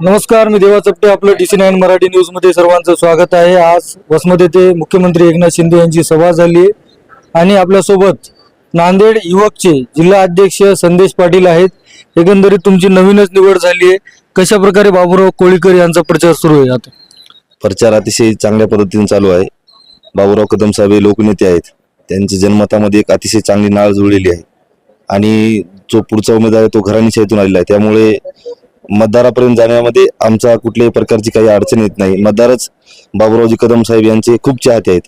नमस्कार मी देवा चपटे आपलं D C nine Marathi न्यूजमध्ये सर्वांचं स्वागत आहे. आज वसमत येथे मुख्यमंत्री एकनाथ शिंदे यांची सभा झाली आहे आणि आपल्यासोबत नांदेड युवकचे जिल्हा अध्यक्ष संदेश पाटील आहेत. एकंदरीत तुमची नवीनच निवड झाली आहे. कशा प्रकारे बाबूराव कोळीकर यांचा प्रचार सुरू आहे आता? प्रचार अतिशय चांगल्या पद्धतीने चालू आहे. बाबूराव कदम साहेब हे लोकनेते आहेत. त्यांच्या जन्मतामध्ये एक अतिशय चांगली नाळ जुळलेली आहे. आणि जो पुढचा उमेदवार आहे तो घराणीशाहीतून आलेला आहे. त्यामुळे मतदारापर्यंत जाण्यामध्ये आमचा कुठल्याही प्रकारची काही अडचण येत नाही. मतदारच बाबूरावजी कदम साहेब यांचे खूप चाहते आहेत.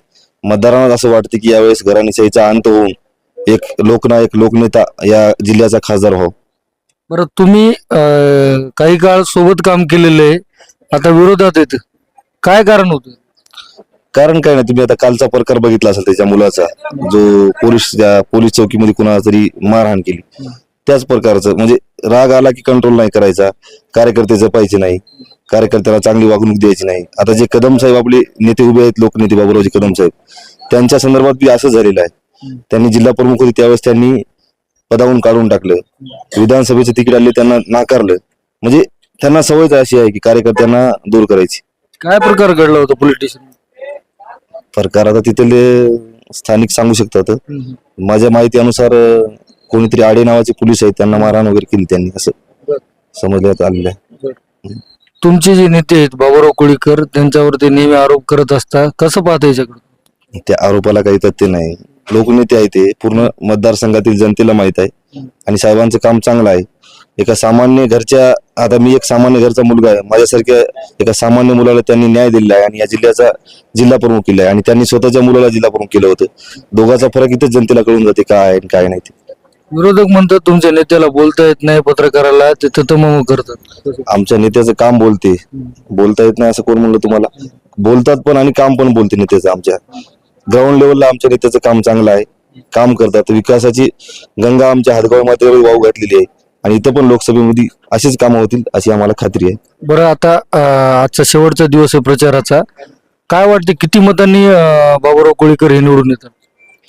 मतदारांना असं वाटते की यावेळेस घराणीशाहीचा अंत होऊन एक लोकनायक लोकनेता या जिल्ह्याचा खासदार व्हावा. बरं तुम्ही अं, काही काळ सोबत काम केलेलं आहे. आता विरोधात येत काय कारण होतं? कारण काय नाही तुम्ही आता कालचा प्रकार बघितला असेल त्याच्या मुलाचा. जो पोलीस त्या पोलीस चौकीमध्ये कुणाला तरी मारहाण केली. त्याच प्रकारचं म्हणजे राग आला की कंट्रोल नाही करायचा कार्यकर्ते जपायचे नाही कार्यकर्त्याला चांगली वागणूक द्यायची नाही. आता जे कदम साहेब आपले नेते उभे आहेत लोकनेते बाबूरावजी कदम साहेब त्यांच्या संदर्भात बी असं झालेलं आहे. त्यांनी जिल्हा प्रमुख होते त्यावेळेस त्यांनी पदावून काढून टाकलं. विधानसभेचं तिकीट आले त्यांना नाकारलं. म्हणजे त्यांना सवयच अशी आहे की कार्यकर्त्यांना दूर करायची. काय प्रकार घडला होता पोलीस स्टेशन प्रकार आता तिथले स्थानिक सांगू शकतात. माझ्या माहितीनुसार कोणीतरी आडे नावाचे पोलीस आहेत त्यांना मारहाण वगैरे केली त्यांनी असं. समजण्यात आलेलं आहे. तुमचे जे नेते आहेत बाबूराव कोळीकर त्यांच्यावर ते नेहमी आरोप करत असतात कसं पाहता याच्याकडे? त्या आरोपाला काही तथ्य नाही. लोकनेते आहे ते पूर्ण मतदारसंघातील जनतेला माहीत आहे. आणि साहेबांचं काम चांगलं आहे. एका सामान्य घरच्या आता मी एक सामान्य घरचा मुलगा आहे. माझ्यासारख्या एका सामान्य मुलाला त्यांनी न्याय दिलेला आहे आणि या जिल्ह्याचा जिल्हा प्रमुख केला आहे. आणि त्यांनी स्वतःच्या मुलाला जिल्हा प्रमुख केलं होतं. दोघाचा फरक इथेच जनतेला कळून जाते काय आहे आणि काय नाही ते. विरोधक म्हणतात तुमच्या नेत्याला बोलता येत नाही पत्रकाराला ते ततमम करतात. आमच्या नेत्याचं काम बोलते. बोलता येत नाही असं कोण म्हणलं तुम्हाला? बोलतात पण आणि काम पण बोलते नेत्याचं आमच्या. ग्राउंड लेवलला आमच्या नेत्याचं काम चांगलं आहे. काम करतात. विकासाची गंगा आमच्या हातगाव वाहू घातलेली आहे. आणि इथं पण लोकसभेमध्ये अशीच कामं होतील अशी आम्हाला खात्री आहे. बरं आता अं, आजचा शेवटचा दिवस आहे प्रचाराचा. काय वाटते किती मतांनी अं, बाबूराव कोळीकर हे निवडून येतात?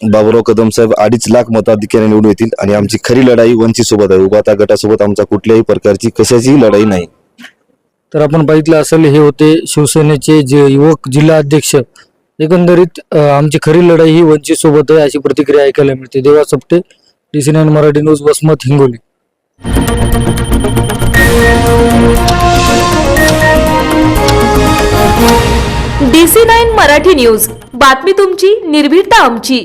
बाबुराव कदम साहेब अडीच लाख मताधिक्याने निवडून येतील आणि आमची खरी लढाई वंचित सोबत आहे. उभाता गटासोबत आमचा कुठल्याही प्रकारची कशाचीही लढाई नाही. तर आपण बघितलं असेल हे होते शिवसेनेचे जे युवक जिल्हा अध्यक्ष. एकंदरीत आमची खरी लढाई ही वंचित सोबत आहे अशी प्रतिक्रिया ऐकायला मिळते. देवा सप्टे D C nine Marathi news Vasmat Hingoli. D C nine Marathi news. बातमी तुमची निर्भीडता आमची.